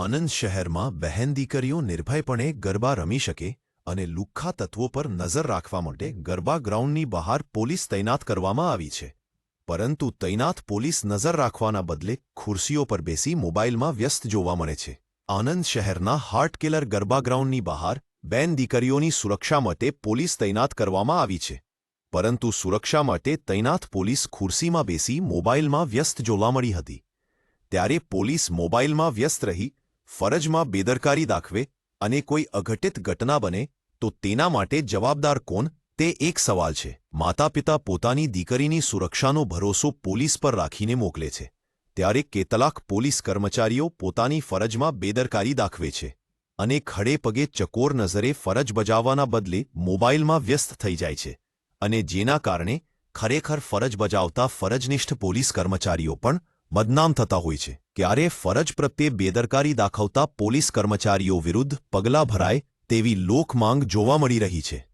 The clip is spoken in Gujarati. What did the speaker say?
આનંદ શહેરમાં બહેન દીકરીઓ નિર્ભયપણે ગરબા રમી શકે અને લુખ્ખા તત્વો પર નજર રાખવા માટે ગરબા ગ્રાઉન્ડની બહાર પોલીસ તૈનાત કરવામાં આવી છે. પરંતુ તૈનાત પોલીસ નજર રાખવાના બદલે ખુરશીઓ પર બેસી મોબાઈલમાં વ્યસ્ત જોવા મળે છે. આનંદ શહેરના હાર્ટકેલર ગરબા ગ્રાઉન્ડની બહાર બેન દીકરીઓની સુરક્ષા માટે પોલીસ તૈનાત કરવામાં આવી છે. પરંતુ સુરક્ષા માટે તૈનાત પોલીસ ખુરશીમાં બેસી મોબાઈલમાં વ્યસ્ત જોવા મળી હતી. ત્યારે પોલીસ મોબાઈલમાં વ્યસ્ત રહી ફરજમાં બેદરકારી દાખવે અને કોઈ અઘટિત ઘટના બને, તો તેના માટે જવાબદાર કોણ? તે એક સવાલ છે. માતાપિતા પોતાની દીકરીની સુરક્ષાનો ભરોસો પોલીસ પર રાખીને મોકલે છે. ત્યારે કેટલાક પોલીસ કર્મચારીઓ પોતાની ફરજમાં બેદરકારી દાખવે છે અને ખડે પગે ચકોર નજરે ફરજ બજાવવાના બદલે મોબાઈલમાં વ્યસ્ત થઈ જાય છે અને જેના કારણે ખરેખર ફરજ બજાવતા ફરજનિષ્ઠ પોલીસ કર્મચારીઓ પણ બદનામ થતા હોય છે. ક્યારે ફરજ પ્રત્યે બેદરકારી દાખવતા પોલીસ કર્મચારીઓ વિરુદ્ધ પગલાં ભરાય તેવી લોકમાંગ જોવા મળી રહી છે.